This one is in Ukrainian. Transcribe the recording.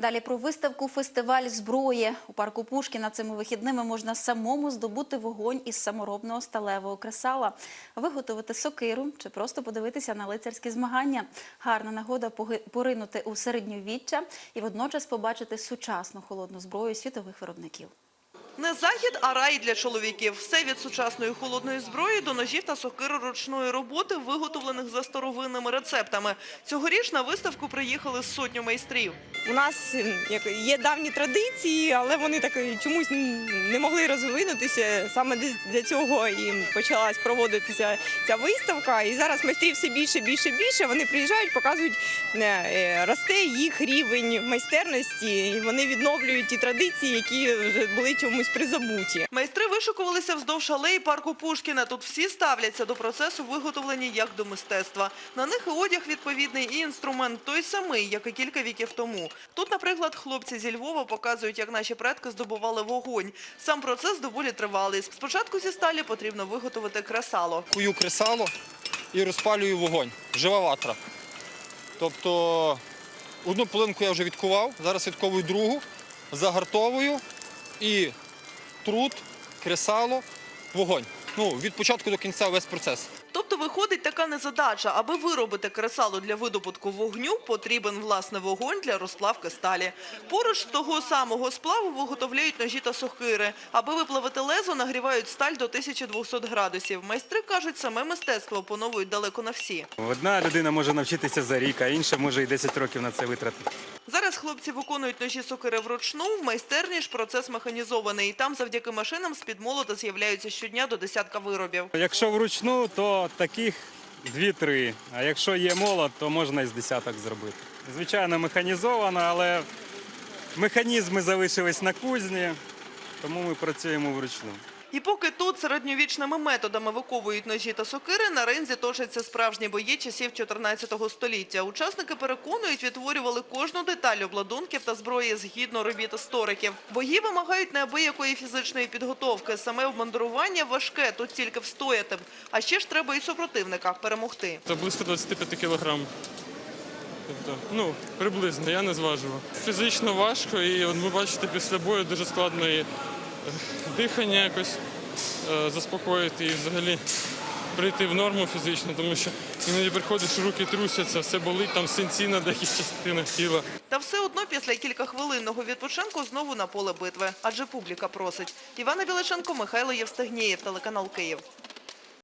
Далі про виставку «Фестиваль зброї». У парку Пушкіна цими вихідними можна самому здобути вогонь із саморобного сталевого кресала, виготовити сокиру чи просто подивитися на лицарські змагання. Гарна нагода поринути у середньовіччя і водночас побачити сучасну холодну зброю світових виробників. Не захід, а рай для чоловіків. Все від сучасної холодної зброї до ножів та сокир ручної роботи, виготовлених за старовинними рецептами. Цьогоріч на виставку приїхали сотню майстрів. У нас як є давні традиції, але вони так е, чомусь не могли розвинутися. Саме для цього і почалась проводитися ця виставка. І зараз майстрів все більше, більше, більше. Вони приїжджають, показують, е, е, росте їх рівень майстерності, вони відновлюють ті традиції, які вже були чомусь призабуті. Майстри вишикувалися вздовж алеї парку Пушкіна. Тут всі ставляться до процесу виготовлення як до мистецтва. На них і одяг відповідний, і інструмент той самий, як і кілька віків тому. Тут, наприклад, хлопці зі Львова показують, як наші предки здобували вогонь. Сам процес доволі тривалий. Спочатку зі сталі потрібно виготовити кресало. кую кресало і розпалюю вогонь. Жива ватра. Тобто одну полинку я вже відкував, зараз відковую другу, загартовую і труд, кресало, вогонь. Ну, від початку до кінця весь процес. Тобто виходить така незадача. Аби виробити кресало для видобутку вогню, потрібен власне вогонь для розплавки сталі. Поруч з того самого сплаву виготовляють ножі та сокири. Аби виплавити лезо, нагрівають сталь до 1200 градусів. Майстри кажуть, саме мистецтво поновують далеко на всі. Одна людина може навчитися за рік, а інша може і 10 років на це витратити. Хлопці виконують ножі сокири вручну, в майстерні ж процес механізований. Там завдяки машинам з-під молота з'являються щодня до десятка виробів. Якщо вручну, то таких 2-3. А якщо є молот, то можна і з десяток зробити. Звичайно, механізовано, але механізми залишились на кузні, тому ми працюємо вручну. І поки тут середньовічними методами виковують ножі та сокири, на ринзі точаться справжні бої часів 14 століття. Учасники переконують, відтворювали кожну деталь обладунків та зброї згідно робіт істориків. Бої вимагають неабиякої фізичної підготовки. Саме обмундирування важке, тут тільки встояти. А ще ж треба і супротивника перемогти. Це близько 25 кілограм. Тобто, ну, приблизно, я не зважував. Фізично важко, і от ви бачите, після бою дуже складно дихання якось е, заспокоїти і взагалі прийти в норму фізично, тому що іноді приходиш, руки трусяться, все болить, там синці на деяких частинах тіла. Та все одно після кількахвилинного відпочинку знову на поле битви. Адже публіка просить. Івана Біличенко, Михайло Євстигнєєв, телеканал Київ.